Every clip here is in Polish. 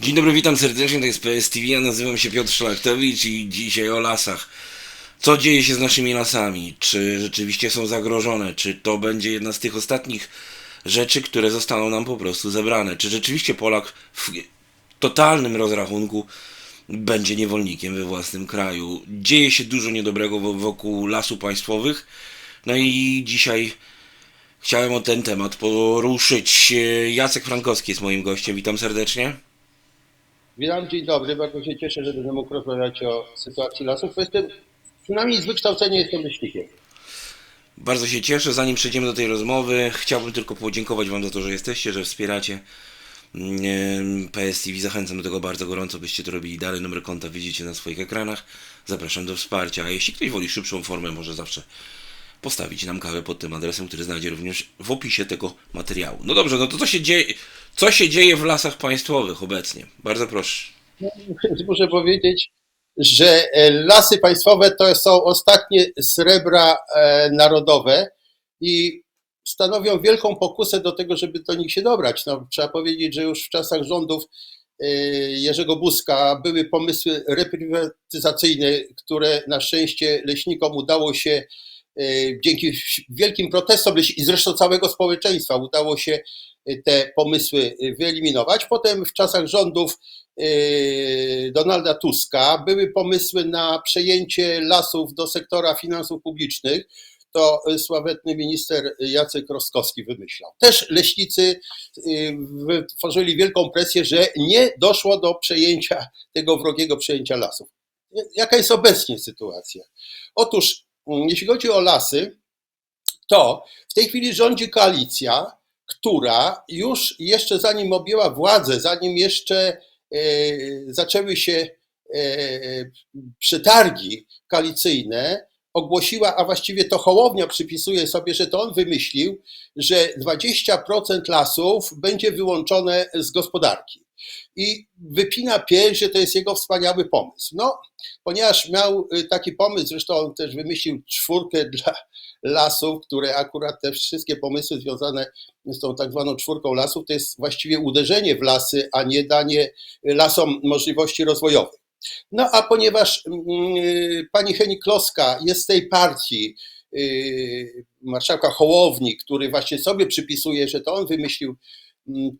Dzień dobry, witam serdecznie, to jest PS TV, ja nazywam się Piotr Szlachtowicz i dzisiaj o lasach. Co dzieje się z naszymi lasami? Czy rzeczywiście są zagrożone? Czy to będzie jedna z tych ostatnich rzeczy, które zostaną nam po prostu zebrane? Czy rzeczywiście Polak w totalnym rozrachunku będzie niewolnikiem we własnym kraju? Dzieje się dużo niedobrego wo- wokół lasów państwowych, no i dzisiaj chciałem o ten temat poruszyć. Jacek Frankowski jest moim gościem, witam serdecznie. Witam, dzień dobry. Bardzo się cieszę, że będę mógł rozmawiać o sytuacji lasów. Bo jestem, przynajmniej z wykształcenia jestem leśnikiem. Bardzo się cieszę. Zanim przejdziemy do tej rozmowy, chciałbym tylko podziękować Wam za to, że jesteście, że wspieracie mm, PSTV. Zachęcam do tego bardzo gorąco, byście to robili dalej. Numer konta widzicie na swoich ekranach. Zapraszam do wsparcia. A jeśli ktoś woli szybszą formę, może zawsze postawić nam kawę pod tym adresem, który znajdzie również w opisie tego materiału. No dobrze, no to co się dzieje, co się dzieje w lasach państwowych obecnie? Bardzo proszę. Więc muszę powiedzieć, że e, lasy państwowe to są ostatnie srebra e, narodowe i stanowią wielką pokusę do tego, żeby do nich się dobrać. No, trzeba powiedzieć, że już w czasach rządów e, Jerzego Buzka były pomysły reprywatyzacyjne, które na szczęście leśnikom udało się dzięki wielkim protestom i zresztą całego społeczeństwa udało się e, te pomysły e, wyeliminować. Potem w czasach rządów e, Donalda Tuska były pomysły na przejęcie lasów do sektora finansów publicznych. To e, sławetny minister Jacek Rostkowski wymyślał. Też leśnicy e, wytworzyli wielką presję, że nie doszło do przejęcia tego wrogiego przejęcia lasów. Jaka jest obecnie sytuacja? Otóż, jeśli chodzi o lasy, to w tej chwili rządzi koalicja, która już jeszcze zanim objęła władzę, zanim jeszcze e, zaczęły się e, przetargi koalicyjne, ogłosiła, a właściwie to Hołownia przypisuje sobie, że to on wymyślił, że 20% lasów będzie wyłączone z gospodarki. I wypina pięść, że to jest jego wspaniały pomysł. No, ponieważ miał y, taki pomysł, zresztą on też wymyślił czwórkę dla lasów, które akurat te wszystkie pomysły związane z tą tak zwaną czwórką lasów, to jest właściwie uderzenie w lasy, a nie danie lasom możliwości rozwojowych. No a ponieważ mm, pani Heni Kloska jest z tej partii, yy, marszałka Hołowni, który właśnie sobie przypisuje, że to on wymyślił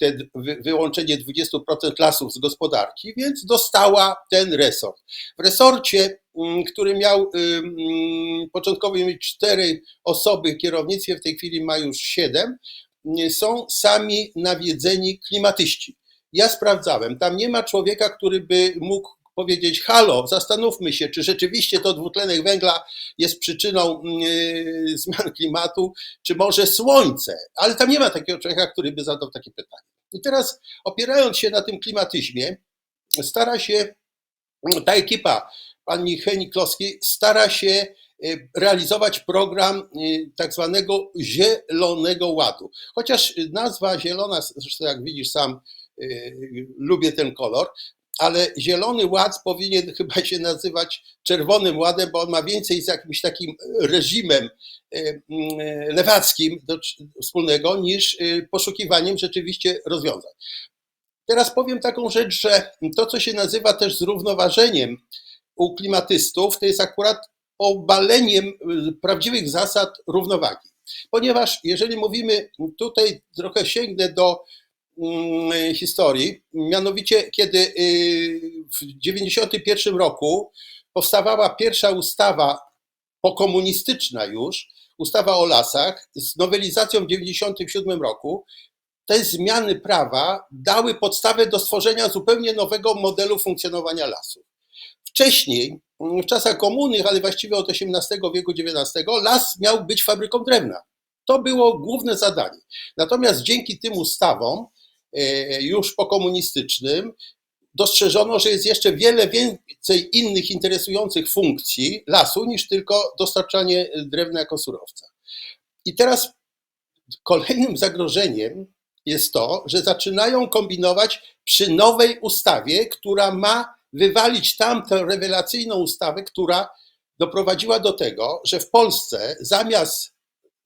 te wy- wyłączenie 20% lasów z gospodarki, więc dostała ten resort. W resorcie, mm, który miał ym, początkowo mieć cztery osoby w kierownictwie, w tej chwili ma już siedem, y, są sami nawiedzeni klimatyści. Ja sprawdzałem, tam nie ma człowieka, który by mógł powiedzieć: Halo, zastanówmy się, czy rzeczywiście to dwutlenek węgla jest przyczyną yy, zmian klimatu, czy może słońce. Ale tam nie ma takiego człowieka, który by zadał takie pytanie. I teraz, opierając się na tym klimatyzmie, stara się ta ekipa pani Heni Kloskiej stara się y, realizować program y, tak zwanego Zielonego Ładu. Chociaż nazwa zielona, zresztą jak widzisz sam, y, lubię ten kolor, ale Zielony Ład powinien chyba się nazywać Czerwonym Ładem, bo on ma więcej z jakimś takim reżimem y, y, lewackim do, wspólnego niż y, poszukiwaniem rzeczywiście rozwiązań. Teraz powiem taką rzecz, że to, co się nazywa też zrównoważeniem u klimatystów, to jest akurat obaleniem y, prawdziwych zasad równowagi. Ponieważ jeżeli mówimy, tutaj trochę sięgnę do mm, historii, mianowicie kiedy y, w 1991 roku powstawała pierwsza ustawa pokomunistyczna już, ustawa o lasach z nowelizacją w 1997 roku, te zmiany prawa dały podstawę do stworzenia zupełnie nowego modelu funkcjonowania lasów. Wcześniej, w czasach komuny, ale właściwie od XVIII wieku XIX, las miał być fabryką drewna. To było główne zadanie. Natomiast dzięki tym ustawom, już pokomunistycznym, dostrzeżono, że jest jeszcze wiele więcej innych interesujących funkcji lasu niż tylko dostarczanie drewna jako surowca. I teraz kolejnym zagrożeniem jest to, że zaczynają kombinować przy nowej ustawie, która ma wywalić tamtą rewelacyjną ustawę, która doprowadziła do tego, że w Polsce zamiast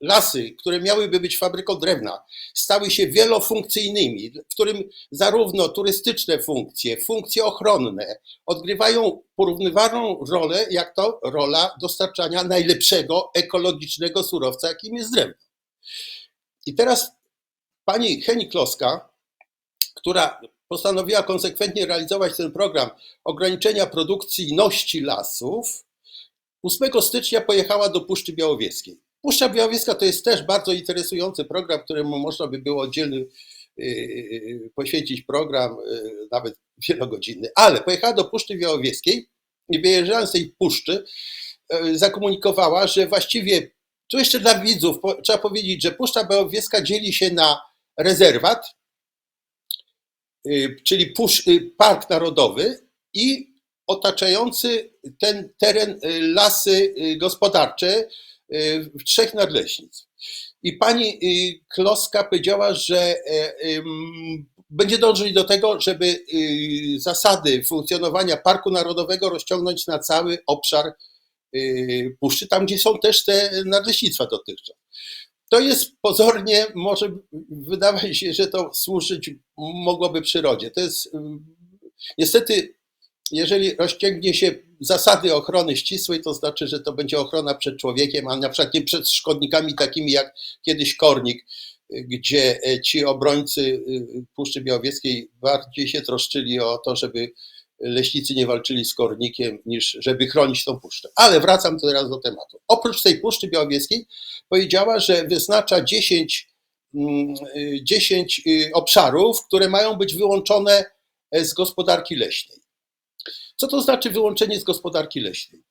lasy, które miałyby być fabryką drewna, stały się wielofunkcyjnymi, w którym zarówno turystyczne funkcje, funkcje ochronne odgrywają porównywalną rolę, jak to rola dostarczania najlepszego ekologicznego surowca, jakim jest drewno. I teraz pani Heni Kloska, która postanowiła konsekwentnie realizować ten program ograniczenia produkcyjności lasów, 8 stycznia pojechała do Puszczy Białowieskiej. Puszcza Białowieska to jest też bardzo interesujący program, któremu można by było oddzielny yy, poświęcić program, yy, nawet wielogodzinny. Ale pojechała do Puszczy Białowieskiej i wyjeżdżając z tej puszczy, zakomunikowała, że właściwie, tu jeszcze dla widzów trzeba powiedzieć, że Puszcza Białowieska dzieli się na rezerwat, czyli pusz, park narodowy i otaczający ten teren y, lasy y, gospodarcze y, w trzech nadleśnic. I pani Kloska powiedziała, że będzie dążyć do tego, żeby zasady funkcjonowania Parku Narodowego rozciągnąć na cały obszar puszczy, tam gdzie są też te nadleśnictwa dotychczas. To jest pozornie, może wydawać się, że to służyć mogłoby przyrodzie. To jest niestety jeżeli rozciągnie się zasady ochrony ścisłej, to znaczy, że to będzie ochrona przed człowiekiem, a na przykład nie przed szkodnikami takimi jak kiedyś kornik, gdzie ci obrońcy Puszczy Białowieskiej bardziej się troszczyli o to, żeby leśnicy nie walczyli z kornikiem, niż żeby chronić tą puszczę. Ale wracam teraz do tematu. Oprócz tej Puszczy Białowieskiej powiedziała, że wyznacza 10, 10 obszarów, które mają być wyłączone z gospodarki leśnej. Co to znaczy wyłączenie z gospodarki leśnej?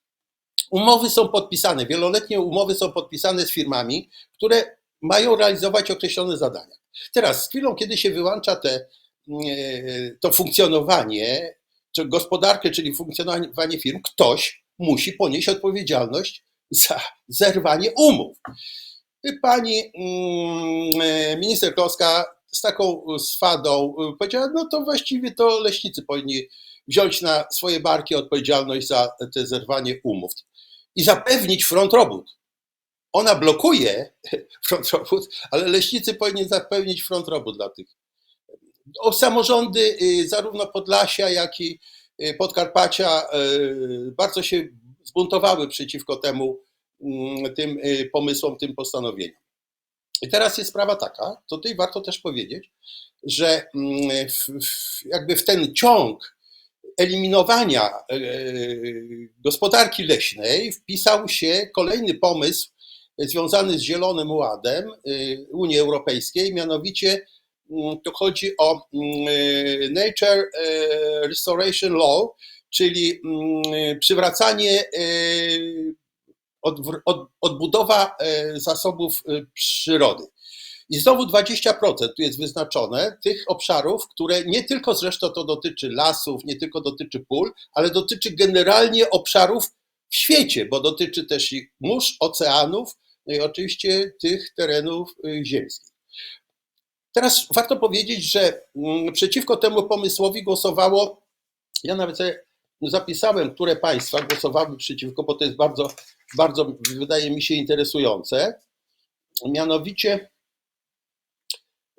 Umowy są podpisane, wieloletnie umowy są podpisane z firmami, które mają realizować określone zadania. Teraz, z chwilą, kiedy się wyłącza te, e, to funkcjonowanie, czy gospodarkę, czyli funkcjonowanie firm, ktoś musi ponieść odpowiedzialność za zerwanie umów. Pani mm, e, minister Kloska z taką swadą powiedziała, no to właściwie to leśnicy powinni wziąć na swoje barki odpowiedzialność za te zerwanie umów i zapewnić front robót. Ona blokuje front robót, ale leśnicy powinni zapewnić front robót dla tych. O samorządy y, zarówno Podlasia, jak i y, Podkarpacia y, bardzo się zbuntowały przeciwko temu, mm, tym pomysłom, tym postanowieniom. I teraz jest sprawa taka, tutaj warto też powiedzieć, że mm, w, w, jakby w ten ciąg eliminowania e, gospodarki leśnej wpisał się kolejny pomysł związany z Zielonym Ładem e, Unii Europejskiej, mianowicie mm, to chodzi o mm, Nature e, Restoration Law, czyli mm, przywracanie, odbudowa zasobów przyrody. I znowu 20% tu jest wyznaczone tych obszarów, które nie tylko zresztą to dotyczy lasów, nie tylko dotyczy pól, ale dotyczy generalnie obszarów w świecie, bo dotyczy też i mórz, oceanów, no i oczywiście tych terenów y, ziemskich. Teraz warto powiedzieć, że mm, przeciwko temu pomysłowi głosowało, ja nawet zapisałem, które państwa głosowały przeciwko, bo to jest bardzo, bardzo wydaje mi się interesujące. Mianowicie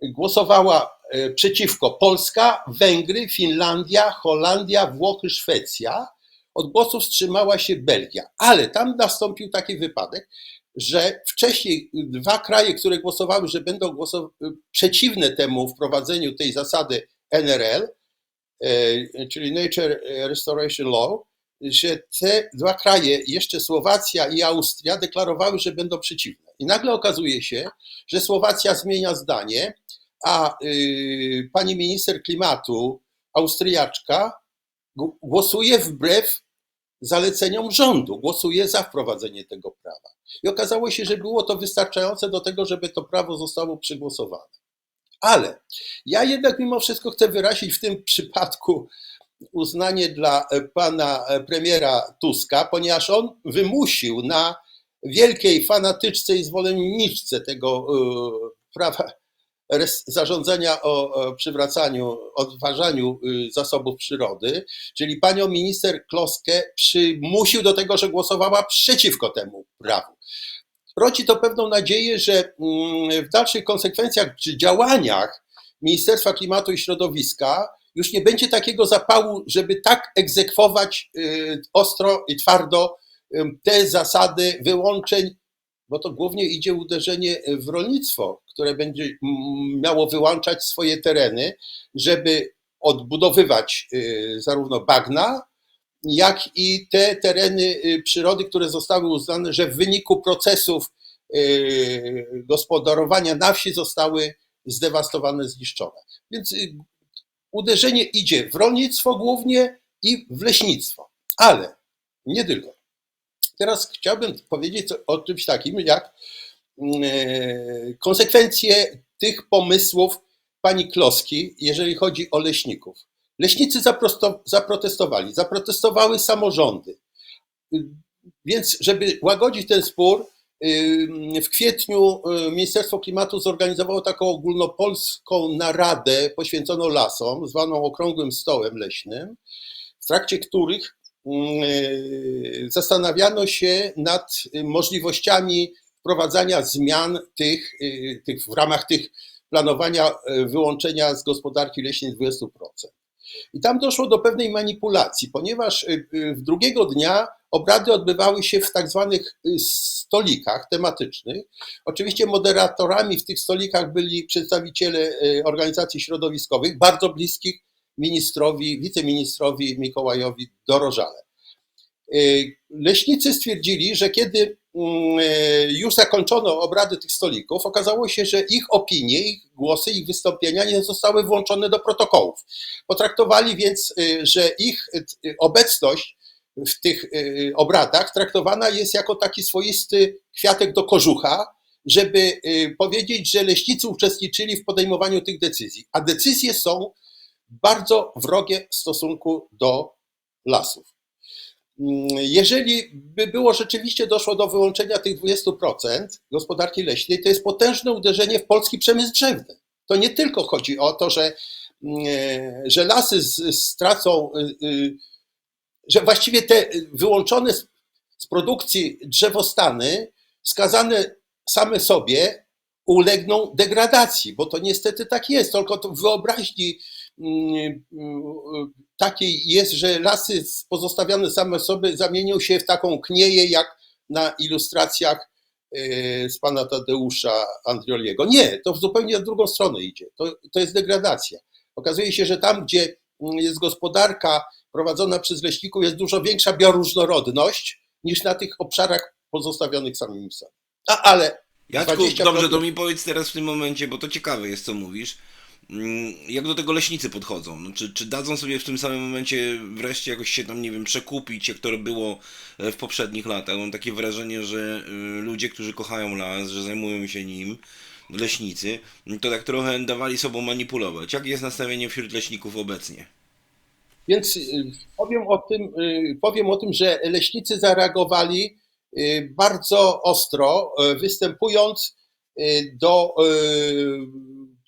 głosowała e, przeciwko Polska, Węgry, Finlandia, Holandia, Włochy, Szwecja. Od głosów wstrzymała się Belgia, ale tam nastąpił taki wypadek, że wcześniej dwa kraje, które głosowały, że będą głosow- przeciwne temu wprowadzeniu tej zasady NRL, e, czyli Nature Restoration Law, że te dwa kraje, jeszcze Słowacja i Austria, deklarowały, że będą przeciwne. I nagle okazuje się, że Słowacja zmienia zdanie, a y, pani minister klimatu, Austriaczka, głosuje wbrew zaleceniom rządu, głosuje za wprowadzenie tego prawa. I okazało się, że było to wystarczające do tego, żeby to prawo zostało przegłosowane. Ale ja jednak mimo wszystko chcę wyrazić w tym przypadku uznanie dla pana premiera Tuska, ponieważ on wymusił na wielkiej fanatyczce i zwolenniczce tego y, prawa zarządzania o przywracaniu, odważaniu y, zasobów przyrody, czyli panią minister Kloskę przymusił do tego, że głosowała przeciwko temu prawu. rodzi to pewną nadzieję, że mm, w dalszych konsekwencjach czy działaniach Ministerstwa Klimatu i Środowiska już nie będzie takiego zapału, żeby tak egzekwować y, ostro i twardo te zasady wyłączeń, bo to głównie idzie uderzenie w rolnictwo, które będzie mm, miało wyłączać swoje tereny, żeby odbudowywać y, zarówno bagna, jak i te tereny y, przyrody, które zostały uznane, że w wyniku procesów y, gospodarowania na wsi zostały zdewastowane, zniszczone. Więc uderzenie idzie w rolnictwo głównie i w leśnictwo, ale nie tylko. Teraz chciałbym powiedzieć o czymś takim, jak mm, konsekwencje tych pomysłów pani Kloski, jeżeli chodzi o leśników. Leśnicy zaprosto- zaprotestowali, zaprotestowały samorządy. Więc, żeby łagodzić ten spór, y, w kwietniu y, Ministerstwo Klimatu zorganizowało taką ogólnopolską naradę poświęconą lasom, zwaną Okrągłym Stołem Leśnym, w trakcie których zastanawiano się nad możliwościami wprowadzania zmian tych, y, tych w ramach tych planowania y, wyłączenia z gospodarki leśnej 20%. I tam doszło do pewnej manipulacji, ponieważ y, y, drugiego dnia obrady odbywały się w tak zwanych y, stolikach tematycznych. Oczywiście moderatorami w tych stolikach byli przedstawiciele y, organizacji środowiskowych, bardzo bliskich ministrowi, wiceministrowi Mikołajowi Dorożale. Y, Leśnicy stwierdzili, że kiedy mm, y, już zakończono obrady tych stolików, okazało się, że ich opinie, ich głosy, ich wystąpienia nie zostały włączone do protokołów. Potraktowali więc, y, że ich obecność w tych obradach traktowana jest jako taki swoisty kwiatek do kożucha, żeby powiedzieć, że leśnicy uczestniczyli w podejmowaniu tych decyzji, a decyzje są bardzo wrogie w stosunku do lasów. Jeżeli by było rzeczywiście doszło do wyłączenia tych 20% gospodarki leśnej, to jest potężne uderzenie w polski przemysł drzewny. To nie tylko chodzi o to, że, mm, że lasy stracą, y, y, że właściwie te wyłączone z, produkcji drzewostany, skazane same sobie, ulegną degradacji, bo to niestety tak jest, tylko to wyobraźni takiej jest, że lasy pozostawione same sobie zamienią się w taką knieję, jak na ilustracjach e, z pana Tadeusza Andrioliego. Nie, to w zupełnie w drugą stronę idzie. To, to jest degradacja. Okazuje się, że tam, gdzie mm, jest gospodarka prowadzona przez leśników, jest dużo większa bioróżnorodność niż na tych obszarach pozostawionych samym sobie. A, ale Jacku, 20% dobrze, to mi powiedz teraz w tym momencie, bo to ciekawe jest, co mówisz. Mm, Jak do tego leśnicy podchodzą? No, czy, czy dadzą sobie w tym samym momencie wreszcie jakoś się tam, nie wiem, przekupić, jak to było e, w poprzednich latach? Mam takie wrażenie, że y, ludzie, którzy kochają las, że zajmują się nim, leśnicy, to tak trochę dawali sobą manipulować. Jak jest nastawienie wśród leśników obecnie? Więc y, powiem o tym, y, powiem o tym, że leśnicy zareagowali bardzo ostro, występując do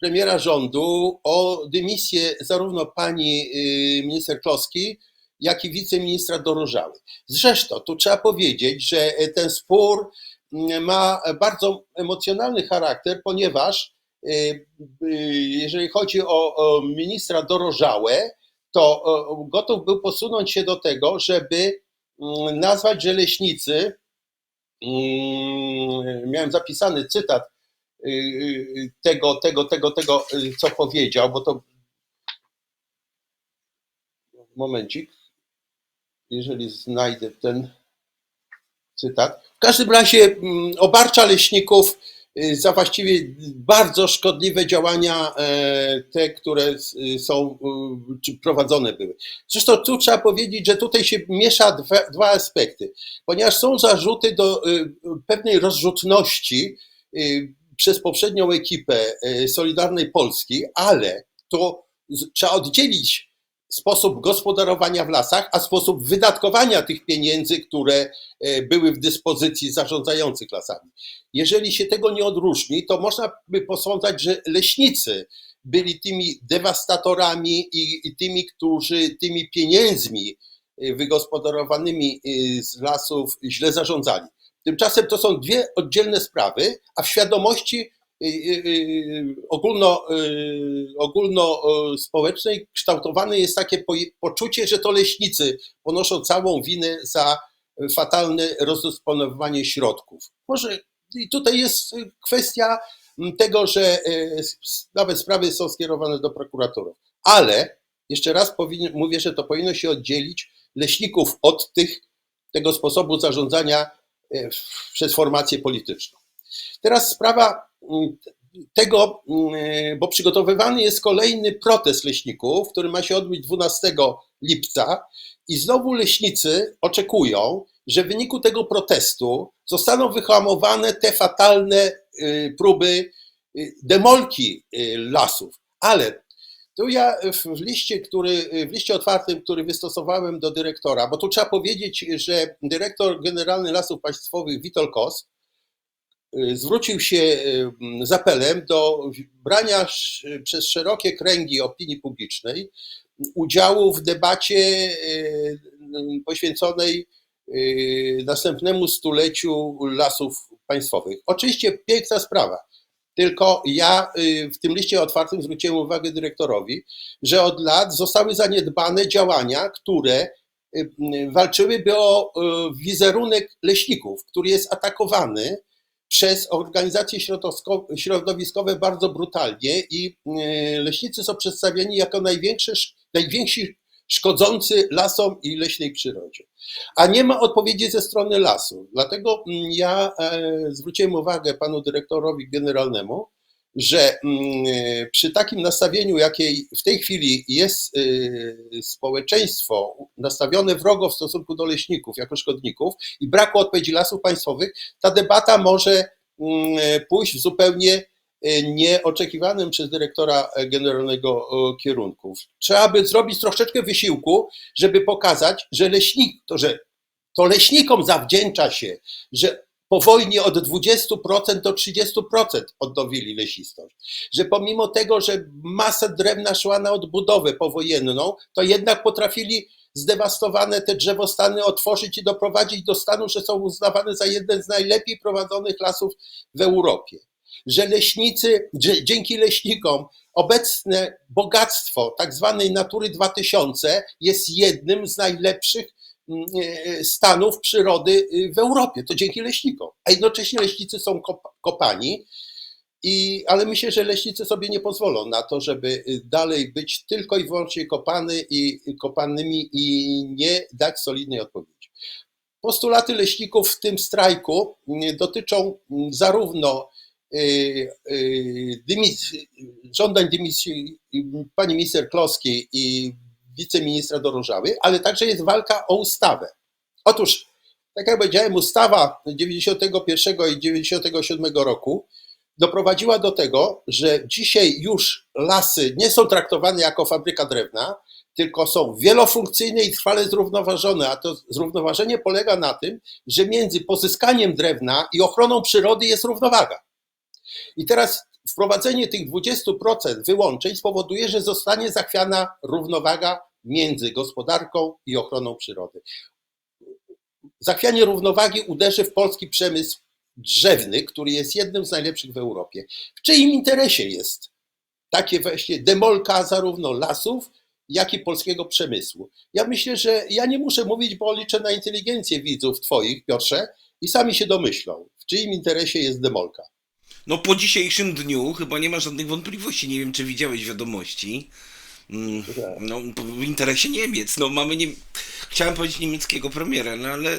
premiera rządu o dymisję zarówno pani y, minister Kloski, jak i wiceministra Dorożały. Zresztą tu trzeba powiedzieć, że ten spór mm, ma bardzo emocjonalny charakter, ponieważ y, y, jeżeli chodzi o, ministra Dorożałę, to gotów był posunąć się do tego, żeby mm, nazwać, że leśnicy, mm, miałem zapisany cytat y, y, tego, tego, tego, tego, y, co powiedział, bo to momencik, jeżeli znajdę ten cytat. W każdym razie mm, obarcza leśników y, za właściwie bardzo szkodliwe działania, e, te, które y, są y, prowadzone były. Zresztą tu trzeba powiedzieć, że tutaj się miesza dwa, dwa aspekty, ponieważ są zarzuty do y, pewnej rozrzutności y, przez poprzednią ekipę y, Solidarnej Polski, ale to trzeba oddzielić sposób gospodarowania w lasach, a sposób wydatkowania tych pieniędzy, które e, były w dyspozycji zarządzających lasami. Jeżeli się tego nie odróżni, to można by posądzać, że leśnicy byli tymi dewastatorami i, tymi, którzy tymi pieniędzmi e, wygospodarowanymi e, z lasów źle zarządzali. Tymczasem to są dwie oddzielne sprawy, a w świadomości y, y, y, ogólno, ogólnospołecznej kształtowane jest takie poczucie, że to leśnicy ponoszą całą winę za fatalne rozdysponowanie środków. Może i tutaj jest kwestia tego, że nawet sprawy są skierowane do prokuratorów. Ale jeszcze raz powinien, mówię, że to powinno się oddzielić leśników od tych, tego sposobu zarządzania przez formację polityczną. Teraz sprawa mm, tego, mm, bo przygotowywany jest kolejny protest leśników, który ma się odbyć 12 lipca i znowu leśnicy oczekują, że w wyniku tego protestu zostaną wyhamowane te fatalne y, próby y, demolki y, lasów. Ale tu ja w liście, który, w liście otwartym, który wystosowałem do dyrektora, bo tu trzeba powiedzieć, że dyrektor generalny Lasów Państwowych Witold Kos y, zwrócił się z apelem do brania przez szerokie kręgi opinii publicznej udziału w debacie poświęconej następnemu stuleciu lasów państwowych. Oczywiście piękna sprawa. Tylko ja y, w tym liście otwartym zwróciłem uwagę dyrektorowi, że od lat zostały zaniedbane działania, które y, y, walczyłyby o wizerunek leśników, który jest atakowany przez organizacje środowisko- środowiskowe bardzo brutalnie i leśnicy są przedstawieni jako największy, sz- najwięksi szkodzący lasom i leśnej przyrodzie. A nie ma odpowiedzi ze strony lasu. Dlatego mm, ja e, zwróciłem uwagę panu dyrektorowi generalnemu, że mm, przy takim nastawieniu, jakie w tej chwili jest e, społeczeństwo nastawione wrogo w stosunku do leśników jako szkodników i braku odpowiedzi lasów państwowych, ta debata może mm, pójść w zupełnie nieoczekiwanym przez dyrektora e, generalnego e, kierunku. Trzeba by zrobić troszeczkę wysiłku, żeby pokazać, że leśnik, to, że to leśnikom zawdzięcza się, że po wojnie od 20% do 30% odnowili lesistość. Że pomimo tego, że masa drewna szła na odbudowę powojenną, to jednak potrafili zdewastowane te drzewostany otworzyć i doprowadzić do stanu, że są uznawane za jeden z najlepiej prowadzonych lasów w Europie. Że leśnicy, że dzięki leśnikom obecne bogactwo tak zwanej Natury 2000 jest jednym z najlepszych mm, e, stanów przyrody y, w Europie. To dzięki leśnikom. A jednocześnie leśnicy są kop- kopani. I, ale myślę, że leśnicy sobie nie pozwolą na to, żeby y, dalej być tylko i wyłącznie kopany i kopanymi i nie dać solidnej odpowiedzi. Postulaty leśników w tym strajku y, dotyczą mm, zarówno y, y, dymisji, żądań dymisji y, pani minister Kloskiej i wiceministra Dorożały, ale także jest walka o ustawę. Otóż, tak jak powiedziałem, ustawa 91 i 97 roku doprowadziła do tego, że dzisiaj już lasy nie są traktowane jako fabryka drewna, tylko są wielofunkcyjne i trwale zrównoważone. A to zrównoważenie polega na tym, że między pozyskaniem drewna i ochroną przyrody jest równowaga. I teraz wprowadzenie tych 20% wyłączeń spowoduje, że zostanie zachwiana równowaga między gospodarką i ochroną przyrody. Zachwianie równowagi uderzy w polski przemysł drzewny, który jest jednym z najlepszych w Europie. W czyim interesie jest takie właśnie demolka zarówno lasów, jak i polskiego przemysłu? Ja myślę, że ja nie muszę mówić, bo liczę na inteligencję widzów Twoich, Piotrze, i sami się domyślą, w czyim interesie jest demolka. No po dzisiejszym dniu chyba nie ma żadnych wątpliwości. Nie wiem, czy widziałeś wiadomości. Mm, No, w interesie Niemiec. No mamy nie... Chciałem powiedzieć niemieckiego premiera, no ale...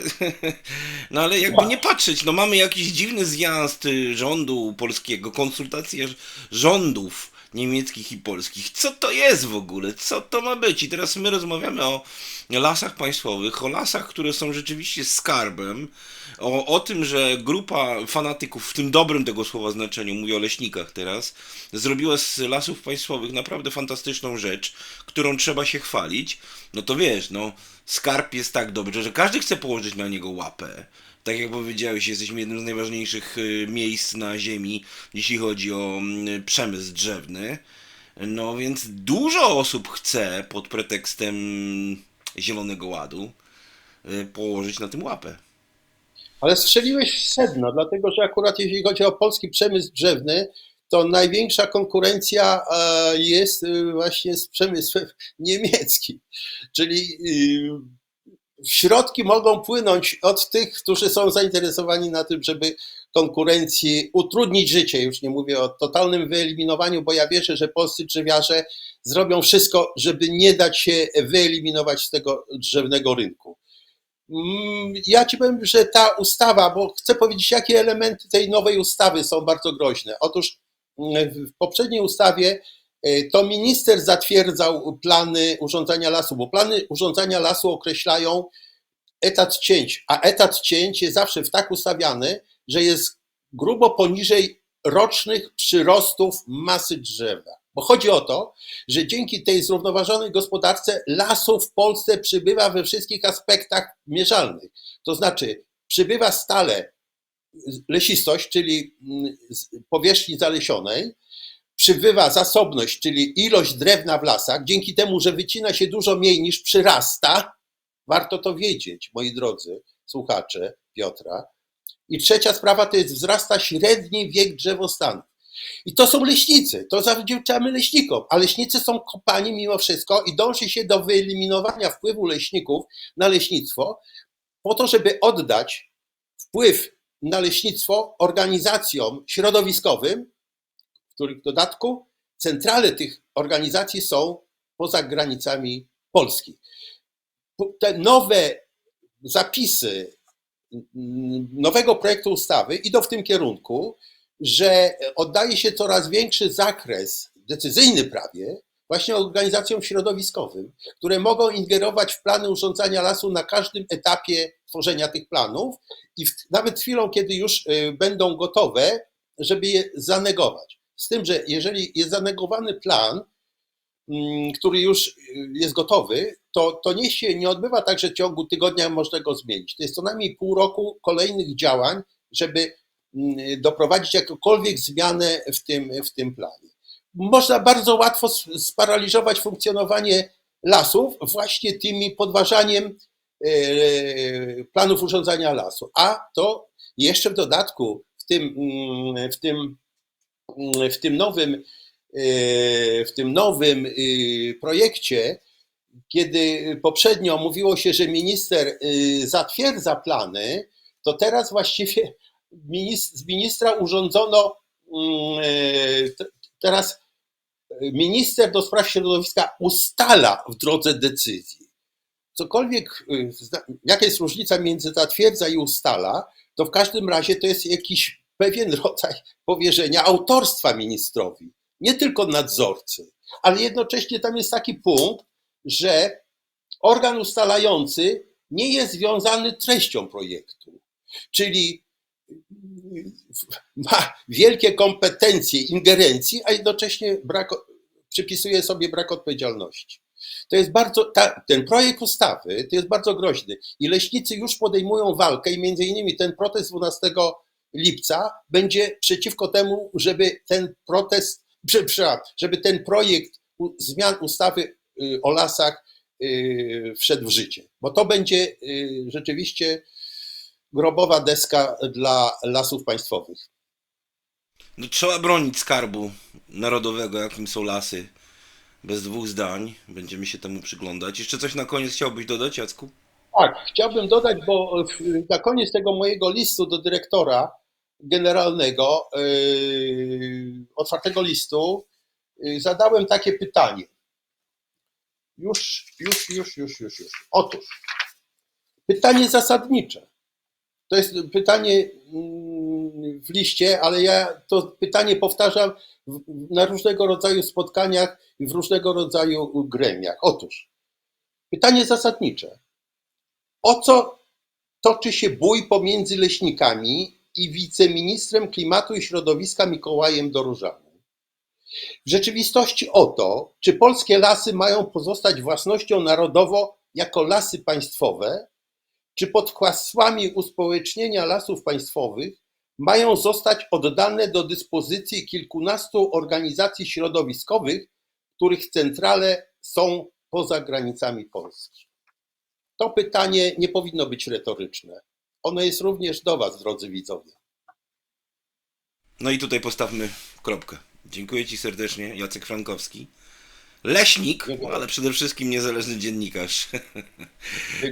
No ale jakby nie patrzeć, no mamy jakiś dziwny zjazd y, rządu polskiego, konsultacje rządów niemieckich i polskich. Co to jest w ogóle? Co to ma być? I teraz my rozmawiamy o lasach państwowych, o lasach, które są rzeczywiście skarbem, o, o tym, że grupa fanatyków, w tym dobrym tego słowa znaczeniu, mówię o leśnikach teraz, zrobiła z lasów państwowych naprawdę fantastyczną rzecz, którą trzeba się chwalić, no to wiesz, no, skarb jest tak dobry, że każdy chce położyć na niego łapę. Tak jak powiedziałeś, jesteśmy jednym z najważniejszych y, miejsc na Ziemi, jeśli chodzi o mm, przemysł drzewny. No więc dużo osób chce pod pretekstem Zielonego Ładu y, położyć na tym łapę. Ale strzeliłeś w sedno, dlatego że akurat jeśli chodzi o polski przemysł drzewny, to największa konkurencja e, jest e, właśnie z przemysłem niemieckim. Czyli środki mogą płynąć od tych, którzy są zainteresowani na tym, żeby konkurencji utrudnić życie. Już nie mówię o totalnym wyeliminowaniu, bo ja wierzę, że polscy drzewiarze zrobią wszystko, żeby nie dać się wyeliminować z tego drzewnego rynku. Mm, Ja ci powiem, że ta ustawa, bo chcę powiedzieć, jakie elementy tej nowej ustawy są bardzo groźne. Otóż mm, w poprzedniej ustawie to minister zatwierdzał plany urządzania lasu, bo plany urządzania lasu określają etat cięć, a etat cięć jest zawsze w tak ustawiany, że jest grubo poniżej rocznych przyrostów masy drzewa. Bo chodzi o to, że dzięki tej zrównoważonej gospodarce lasów w Polsce przybywa we wszystkich aspektach mierzalnych. To znaczy, przybywa stale lesistość, czyli mm, powierzchni zalesionej, przybywa zasobność, czyli ilość drewna w lasach, dzięki temu, że wycina się dużo mniej niż przyrasta. Warto to wiedzieć, moi drodzy słuchacze Piotra. I trzecia sprawa to jest wzrasta średni wiek drzewostanów. I to są leśnicy, to zawdzięczamy leśnikom, a leśnicy są kopani mimo wszystko i dąży się do wyeliminowania wpływu leśników na leśnictwo, po to, żeby oddać wpływ na leśnictwo organizacjom środowiskowym, których w dodatku centrale tych organizacji są poza granicami Polski. Te nowe zapisy mm, nowego projektu ustawy idą w tym kierunku, że oddaje się coraz większy zakres, decyzyjny prawie, właśnie organizacjom środowiskowym, które mogą ingerować w plany urządzania lasu na każdym etapie tworzenia tych planów i w, nawet chwilą, kiedy już y, będą gotowe, żeby je zanegować. Z tym, że jeżeli jest zanegowany plan, mm, który już y, jest gotowy, to, to nie się nie odbywa tak, że w ciągu tygodnia można go zmienić. To jest co najmniej pół roku kolejnych działań, żeby mm, doprowadzić jakąkolwiek zmianę w tym, w tym planie. Można bardzo łatwo sparaliżować funkcjonowanie lasów właśnie tymi podważaniem e, planów urządzania lasu. A to jeszcze w dodatku w tym, mm, w tym, w tym nowym e, w tym nowym y, projekcie, kiedy poprzednio mówiło się, że minister y, zatwierdza plany, to teraz właściwie z ministra urządzono mm, e, te- teraz minister do spraw środowiska ustala w drodze decyzji. Cokolwiek, jaka jest różnica między zatwierdza i ustala, to w każdym razie to jest jakiś pewien rodzaj powierzenia autorstwa ministrowi, nie tylko nadzorcy, ale jednocześnie tam jest taki punkt, że organ ustalający nie jest związany treścią projektu, czyli ma wielkie kompetencje ingerencji, a jednocześnie brak, przypisuje sobie brak odpowiedzialności. To jest bardzo, ta, ten projekt ustawy to jest bardzo groźny i leśnicy już podejmują walkę i między innymi ten protest 12 lipca będzie przeciwko temu, żeby ten protest, żeby ten projekt zmian ustawy y, o lasach y, wszedł w życie, bo to będzie y, rzeczywiście grobowa deska dla lasów państwowych. No, trzeba bronić skarbu narodowego, jakim są lasy. Bez dwóch zdań. Będziemy się temu przyglądać. Jeszcze coś na koniec chciałbyś dodać, Jacku? Tak, chciałbym dodać, bo na koniec tego mojego listu do dyrektora generalnego, yy, otwartego listu, yy, zadałem takie pytanie. Już, już, już, już, już, już. Otóż, pytanie zasadnicze. To jest pytanie mm, w liście, ale ja to pytanie powtarzam na różnego rodzaju spotkaniach i w różnego rodzaju gremiach. Otóż, pytanie zasadnicze o co toczy się bój pomiędzy leśnikami i wiceministrem klimatu i środowiska Mikołajem Doróżanym. W rzeczywistości o to, czy polskie lasy mają pozostać własnością narodową jako lasy państwowe, czy pod hasłami uspołecznienia lasów państwowych mają zostać oddane do dyspozycji kilkunastu organizacji środowiskowych, których centrale są poza granicami Polski. To pytanie nie powinno być retoryczne. Ono jest również do Was, drodzy widzowie. No i tutaj postawmy kropkę. Dziękuję Ci serdecznie, Jacek Frankowski. Leśnik, ale przede wszystkim niezależny dziennikarz,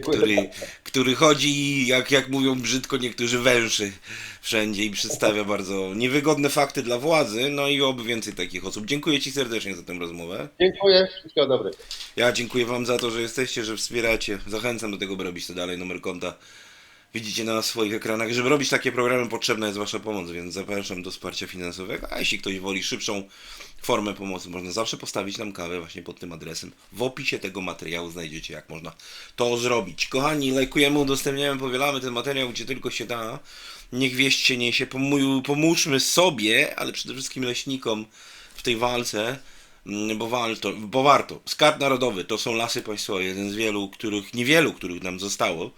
który, który chodzi, jak, jak mówią brzydko niektórzy, węszy wszędzie i przedstawia bardzo niewygodne fakty dla władzy, no i oby więcej takich osób. Dziękuję Ci serdecznie za tę rozmowę. Dziękuję, wszystkiego dobrego. Ja dziękuję Wam za to, że jesteście, że wspieracie. Zachęcam do tego, by robić to dalej. Numer konta widzicie na swoich ekranach. Żeby robić takie programy, potrzebna jest Wasza pomoc, więc zapraszam do wsparcia finansowego. A jeśli ktoś woli szybszą formę pomocy, można zawsze postawić nam kawę właśnie pod tym adresem. W opisie tego materiału znajdziecie, jak można to zrobić. Kochani, lajkujemy, udostępniamy, powielamy ten materiał, gdzie tylko się da. Niech wieść się niesie. Pomóżmy sobie, ale przede wszystkim leśnikom w tej walce. Mm, Bo bo warto. Skarb Narodowy to są lasy państwowe, jeden z wielu, których, niewielu, których nam zostało,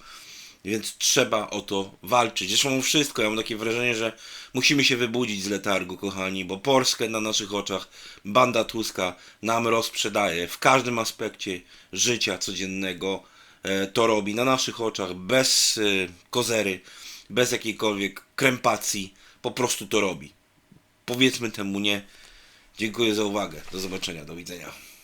więc trzeba o to walczyć. Zresztą wszystko, ja mam takie wrażenie, że musimy się wybudzić z letargu, kochani, bo Polskę na naszych oczach banda Tuska nam rozprzedaje w każdym aspekcie życia codziennego. e, To robi na naszych oczach, bez e, kozery, bez jakiejkolwiek krępacji, po prostu to robi. Powiedzmy temu nie. Dziękuję za uwagę. Do zobaczenia. Do widzenia.